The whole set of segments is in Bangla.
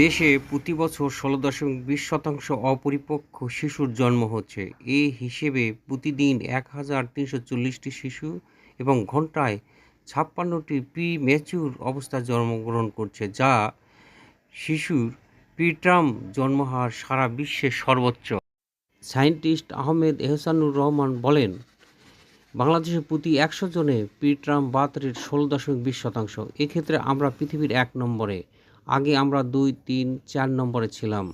দেশে প্রতি বছর ষোলো দশমিক বিশ শতাংশ অপরিপক্ক শিশুর জন্ম হচ্ছে। এ হিসেবে প্রতিদিন এক হাজার তিনশো চল্লিশটি শিশু এবং ঘন্টায় ছাপ্পান্নটি প্রি ম্যাচিউর অবস্থায় জন্মগ্রহণ করছে, যা শিশুর প্রিটার্ম জন্মহার সারা বিশ্বে সর্বোচ্চ। সায়েন্টিস্ট আহমেদ এহসানুর রহমান বলেন, বাংলাদেশে প্রতি একশো জনে প্রিটার্ম বার্থ রেট ষোলো দশমিক বিশ শতাংশ। এক্ষেত্রে আমরা পৃথিবীর এক নম্বরে। আগে আমরা দুই, তিন, চার নম্বরে ছিলাম।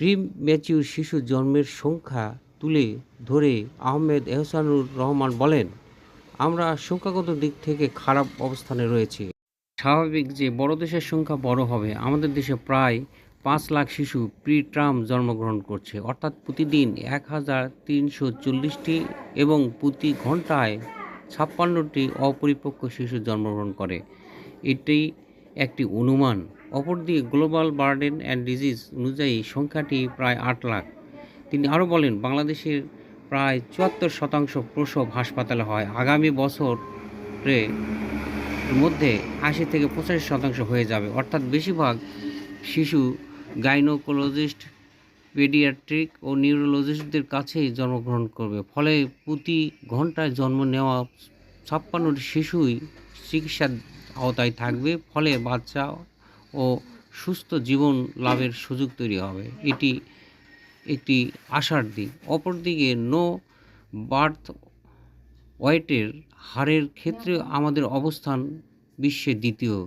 প্রি ম্যাচিউর শিশু জন্মের সংখ্যা তুলে ধরে আহমেদ এহসানুর রহমান বলেন, আমরা সংখ্যাগত দিক থেকে খারাপ অবস্থানে রয়েছি। স্বাভাবিক যে বড় দেশের সংখ্যা বড় হবে। আমাদের দেশে প্রায় পাঁচ লাখ শিশু প্রি ট্রাম জন্মগ্রহণ করছে। অর্থাৎ প্রতিদিন এক হাজার তিনশো চল্লিশটি এবং প্রতি ঘন্টায় ছাপ্পান্নটি অপরিপক্ক শিশু জন্মগ্রহণ করে। এটি একটি অনুমান। অপরদিকে গ্লোবাল বার্ডেন অ্যান্ড ডিজিজ অনুযায়ী সংখ্যাটি প্রায় আট লাখ। তিনি আরও বলেন, বাংলাদেশের প্রায় চুয়াত্তর শতাংশ প্রসব হাসপাতালে হয়। আগামী বছরে মধ্যে আশি থেকে পঁচাশি শতাংশ হয়ে যাবে। অর্থাৎ বেশিরভাগ শিশু গাইনোকোলজিস্ট, পেডিয়াট্রিক ও নিউরোলজিস্টদের কাছেই জন্মগ্রহণ করবে। ফলে প্রতি ঘন্টায় জন্ম নেওয়া ছাপ্পান্নটি শিশুই চিকিৎসার আওতায় থাকবে, ফলে বাচ্চা ও সুস্থ জীবন লাভের সুযোগ তৈরি হবে। এটি একটি আশার দিক। অপরদিকে, নো বার্থ ওয়েটের হারের ক্ষেত্রে আমাদের অবস্থান বিশ্বে দ্বিতীয়।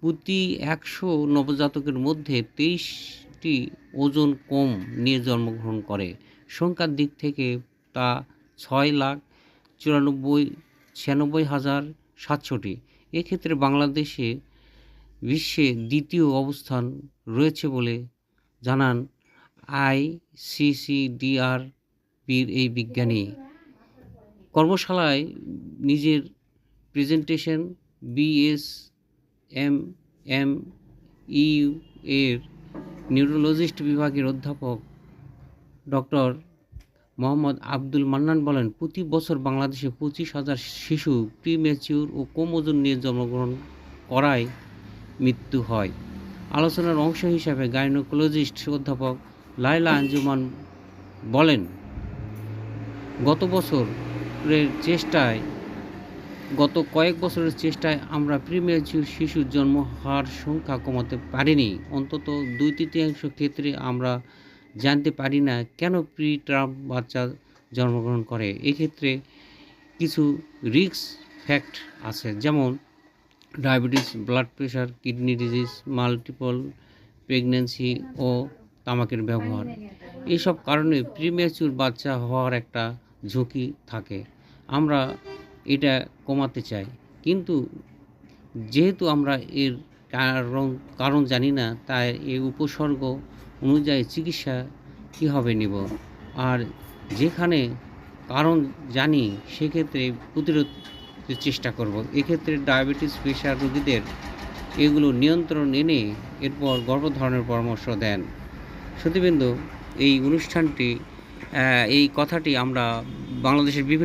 প্রতি একশো নবজাতকের মধ্যে তেইশটি ওজন কম নিয়ে জন্মগ্রহণ করে। সংখ্যার দিক থেকে তা ছয় লাখ চুরানব্বই ছিয়ানব্বই হাজার সাতশোটি। এক্ষেত্রে বাংলাদেশে বিশ্বে দ্বিতীয় অবস্থান রয়েছে বলে জানান আইসিসিডিআর বির এই বিজ্ঞানী। কর্মশালায় নিজের presentation B S M M U neurologist বিভাগের অধ্যাপক ডক্টর মোহাম্মদ আব্দুল মান্নান বলেন, প্রতি বছর বাংলাদেশে পঁচিশ হাজার শিশু প্রিম্যাচিউর ও কম ওজন নিয়ে জন্মগ্রহণ করায় মৃত্যু হয়। আলোচনার অংশ হিসাবে গাইনোকোলজিস্ট অধ্যাপক লাইলা আঞ্জুমান বলেন, গত বছরের চেষ্টায়, গত কয়েক বছরের চেষ্টায় আমরা প্রিম্যাচিউর শিশুর জন্ম হার সংখ্যা কমাতে পারিনি। অন্তত দুই তৃতীয়াংশ ক্ষেত্রে আমরা জানতে পারি না কেন প্রি টার্ম বাচ্চা জন্মগ্রহণ করে। এক্ষেত্রে কিছু রিস্ক ফ্যাক্ট আছে, যেমন diabetes blood pressure kidney disease multiple pregnancy ও তামাকের ব্যবহার। এইসব কারণে প্রিম্যাচুর বাচ্চা হওয়ার একটা ঝুঁকি থাকে। আমরা এটা কমাতে চাই। কিন্তু যেহেতু আমরা এর কারণ কারণ জানি না, তাই এই উপসর্গ অনুযায়ী চিকিৎসা কীভাবে নিব? আর যেখানে কারণ জানি, সেক্ষেত্রে প্রতিরোধ চেষ্টা করব। এক্ষেত্রে ডায়াবেটিস, প্রেশার রোগীদের এগুলো নিয়ন্ত্রণ এনে এরপর গর্ভধারণের পরামর্শ দেন। সতীবৃন্দ, এই অনুষ্ঠানটি এই কথাটি আমরা বাংলাদেশের বিভিন্ন